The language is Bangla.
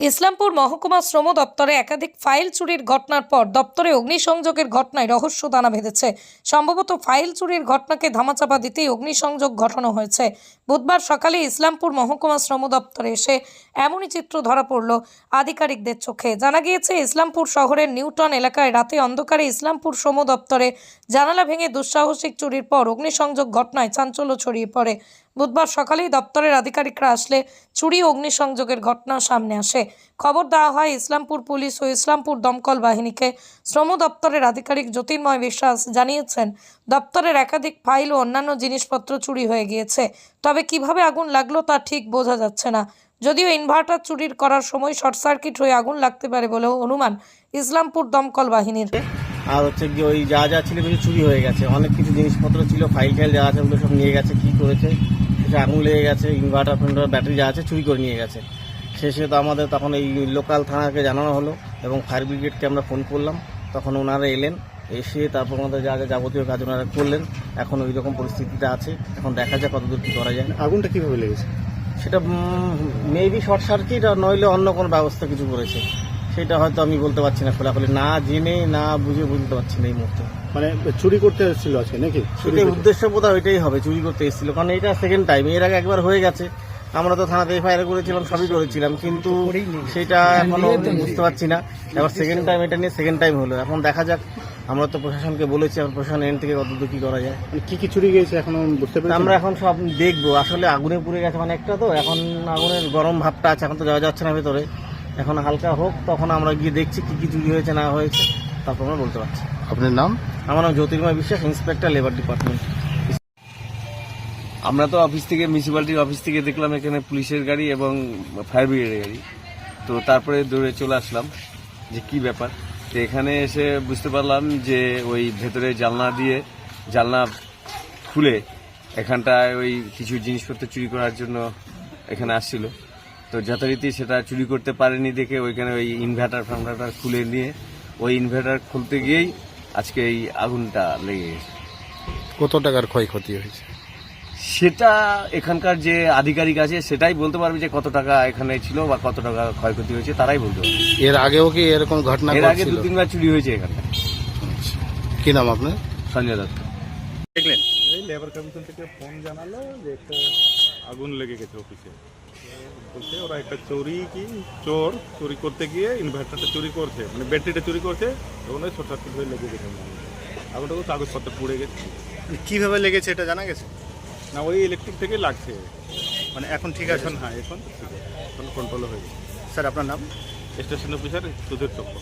ইসলামপুর মহকুমা শ্রম দপ্তরে একাধিক ফাইল চুরির ঘটনার পর দপ্তরে অগ্নিসংযোগের ঘটনায় রহস্য দানা বেঁধেছে। সম্ভবত ফাইল চুরির ঘটনাকে ধামাচাপা দিতেই অগ্নিসংযোগ ঘটানো হয়েছে। বুধবার সকালে ইসলামপুর মহকুমা শ্রম দপ্তরে এসে এমনই চিত্র ধরা পড়ল আধিকারিকদের চোখে। জানা গিয়েছে, ইসলামপুর শহরের নিউটন এলাকায় রাতে অন্ধকারে ইসলামপুর শ্রম দপ্তরে জানালা ভেঙে দুঃসাহসিক চুরির পর অগ্নিসংযোগ ঘটনায় চাঞ্চল্য ছড়িয়ে পড়ে। বুধবার সকালেই দপ্তরের আধিকারিকরা আসলে চুরি অগ্নিসংযোগের ঘটনা সামনে আসে। খবর দেওয়া হয়, ইসলামপুর পুলিশ ও ইসলামপুর দমকল বাহিনীকে শ্রম দপ্তরের আধিকারিক জ্যোতির্ময় বিশ্বাস জানিয়েছেন, দপ্তরের একাধিক ফাইল ও অন্যান্য জিনিসপত্র চুরি হয়ে গিয়েছে। তবে কীভাবে আগুন লাগল তা ঠিক বোঝা যাচ্ছে না। যদিও ইনভার্টার চুরির করার সময় শর্ট সার্কিট হয়ে আগুন লাগতে পারে বলেও অনুমান ইসলামপুর দমকল বাহিনীর। আর হচ্ছে কি ওই যা যা ছিল কিছু চুরি হয়ে গেছে। অনেক কিছু জিনিসপত্র ছিল ফাইল ফাইল যা আছে ওগুলো সব নিয়ে গেছে, কি করেছে? কিছু আগুন লেগে গেছে ইনভার্টার ফিনভার্টার ব্যাটারি যা আছে চুরি করে নিয়ে গেছে। শেষে তো আমাদের তখন এই লোকাল থানাকে জানানো হলো এবং ফায়ার ব্রিগেডকে আমরা ফোন করলাম। তখন ওনারা এলেন এসে তারপর আমাদের যা যা যাবতীয় কাজ ওনারা করলেন। এখন ওই রকম পরিস্থিতিতে আছে এখন দেখা যায় কতদূর কী করা যায়। আগুনটা কীভাবে লেগেছে? সেটা মেবি শর্ট সার্কিট আর নইলে অন্য কোনো ব্যবস্থা কিছু করেছে। সেটা হয়তো আমি বলতে পারছি না খোলাখুলি। না জেনে না বুঝে বুঝতে পারছি না এই মুহূর্তে। মানে চুরি করতে এসেছিল আজকে নাকি? সেটাই উদ্দেশ্য বোধহয় ওইটাই হবে চুরি করতে এসেছিল। কারণ এটা সেকেন্ড টাইম এর আগে একবার হয়ে গেছে। আমরা তো থানাতে এফআইআর করেছিলাম সবই করেছিলাম কিন্তু সেটা এখনও বুঝতে পারছি না। এবার সেকেন্ড টাইম এটা নিয়ে সেকেন্ড টাইম হলো। এখন দেখা যাক আমরা তো প্রশাসনকে বলেছি এখন প্রশাসন এন থেকে কত কি করা যায়। মানে কি কি চুরি গিয়েছে এখন বুঝতে পেরেছি আমরা এখন সব দেখব। আসলে আগুনে পুড়ে গেছে মানে একটা তো এখন আগুনের গরম ভাবটা আছে এখন তো যাওয়া যাচ্ছে না ভেতরে। এখন হালকা হোক তখন আমরা গিয়ে দেখছি কি কি চুরি হয়েছে না হয়েছে তারপর আমরা বলতে পারছি। আপনার নাম? আমার নাম জ্যোতির্ময় বিশ্বাস ইন্সপেক্টর লেবার ডিপার্টমেন্ট আমরা তো অফিস থেকে মিউনিসিপ্যালিটির অফিস থেকে দেখলাম এখানে পুলিশের গাড়ি এবং ফায়ার ব্রিগেডের গাড়ি। তো তারপরে দৌড়ে চলে আসলাম যে কি ব্যাপার। তো এখানে এসে বুঝতে পারলাম যে ওই ভেতরে জানলা দিয়ে জানলা খুলে এখানটায় ওই কিছু জিনিসপত্র চুরি করার জন্য এখানে আসছিল। তো যথারীতি সেটা চুরি করতে পারেনি দেখে ওইখানে ওই ইনভার্টার ফার্মাটার খুলে নিয়ে ওই ইনভার্টার খুলতে গিয়েই আজকে এই আগুনটা লেগে গেছে। কত টাকার ক্ষয়ক্ষতি হয়েছে? সেটা এখানকার যে আধিকারিক আছে সেটাই বলতে পারবে যে কত টাকা এখানে ছিল বা কত টাকা ক্ষয়ক্ষতি হয়েছে তারাই বলতে পারবে। এর আগেও কি এরকম ঘটনা এর আগে দু তিনবার চুরি হয়েছে এখানে। কি নাম আপনার? সঞ্জয় দত্ত। দেখলেন এই লেবার কমিশন থেকে ফোন জানালো যে একটা আগুন লেগে গেছে অফিসে বলছে ওরা একটা চুরি কি চোর চুরি করতে গিয়ে ইনভার্টারটা চুরি করছে মানে ব্যাটারিটা চুরি করছে তখন ওই শর্ট সার্কিট হয়ে লেগে গেছে আগুনটা কাগজপত্র পুড়ে গেছে। কীভাবে লেগেছে এটা জানা গেছে? না ওই ইলেকট্রিক থেকে লাগছে। মানে এখন ঠিক আছে? না হ্যাঁ এখন ঠিক আছে। এখন কন্ট্রোল হয়ে গেছে। স্যার আপনার নাম? স্টেশন অফিসার সুধীর চক্র।